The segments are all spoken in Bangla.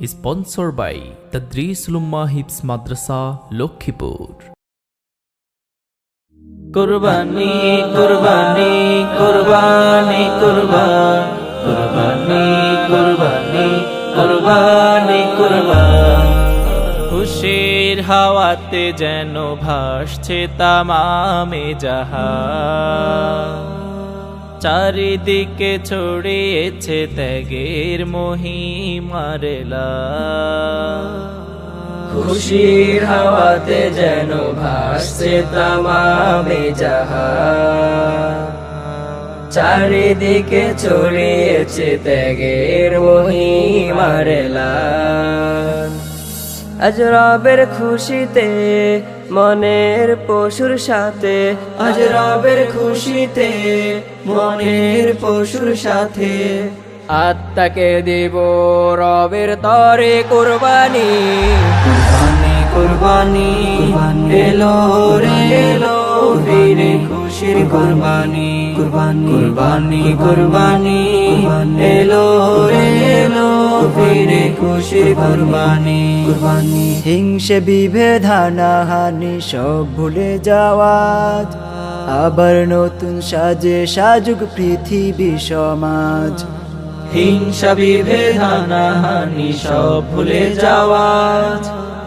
স্পন্সর বাই তদ্রিস উলুম্মা হিপস মাদ্রাসা লক্ষ্মীপুর কুরবানি কুরবানি কুরবানি কুরবান কুরবানি কুরবানি কুরবানি কুরবান খুশির হাওয়াতে যেন ভাসছে তামামে জাহা চারিদিকে ছড়িয়েছে ত্যাগের মহিমারেলা খুশির হাওয়াতে যেন ভাসছে তামামে যাহা চারিদিকে ছড়িয়েছে ত্যাগের মহিমারেলা আজ রবের খুশিতে, মনের পশুর সাথে। আজ রবের খুশিতে, মনের পশুর সাথে। আত্মাকে দেব রবের তরে কোরবানি কোরবানি, কুরবানি। এলো রে, এলো ফিরে খুশির কুরবানি। কুরবানি কুরবানি। কুরবানি এলো রে, এলো ফিরে খুশির কুরবানি কুরবানি। হিংসে, বিভেদ, হানাহানি সব ভুলে যাওয়া। আবার নতুন সাজে সাজুক পৃথিবী সমাজ। হিংসা, বিভেদ, হানাহানি সব ভুলে যাওয়া।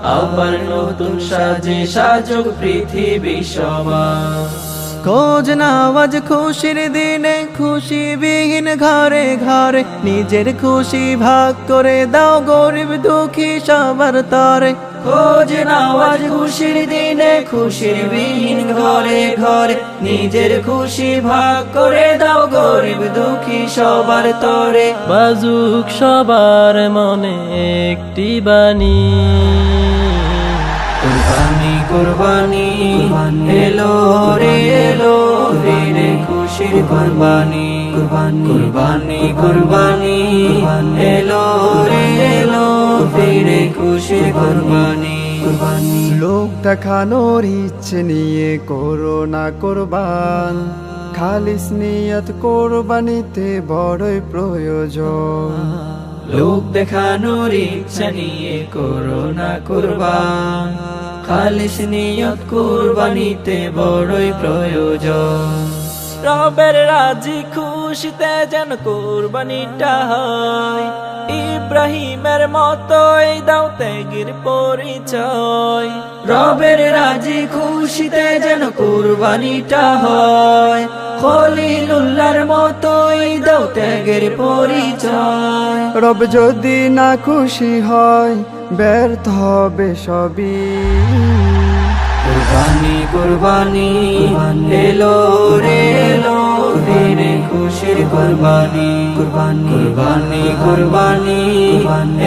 আবার নতুন সাজে সাজুক পৃথিবী সমাজ। খোঁজ নাওয়াজ খুশির দিনে খুশি বিহীন ঘরে ঘরে নিজের খুশি ভাগ করে দাও গরিব দুঃখী সবার তরে। খোঁজ নাওয়াজ খুশির দিনে খুশির বিহীন ঘরে ঘরে নিজের খুশি ভাগ করে দাও গরিব দুঃখী সবার তরে। বাজুক সবার মনে একটি বাণী। কুরবানি কুরবানি। এলো রে এলো ফিরে খুশির কুরবানি। কুরবানি কুরবানি এলো রে এলো ফিরে খুশির কুরবানি। কুরবানি। লোক দেখানোর ইচ্ছে নিয়ে করো না কোরবান। খালিস নিয়ত কোরবানিতে বড়ই প্রয়োজন। লোক দেখানোর ইচ্ছা নিয়ে করোনা কুরবান। খালিস নিয়ত কুরবানিতে বড়ই প্রয়োজন। রবের রাজি খুশিতে যেন কুরবানিটা হয়। ইব্রাহিমের মতোই দাও ত্যাগের পরিচয়। রবের রাজি খুশিতে যেন কুরবানিটা হয়। খলিলুল্লাহর মতোই দাও ত্যাগের পরিচয়। রব যদি না খুশি হয়, ব্যর্থ হবে সবই। কুরবানি কুরবানি। এলো রে এলো ফিরে খুশির কুরবানি। কুরবানি। কুরবানি কুরবানি।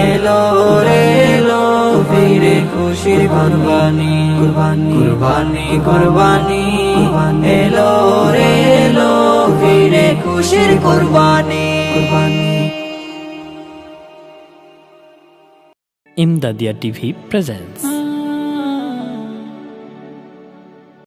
এলো রে এলো ফিরে খুশির কুরবানি। কুরবানি। কুরবানি কুরবানি। এলো রে এলো ফিরে খুশির কুরবানি। Imdadia TV presents.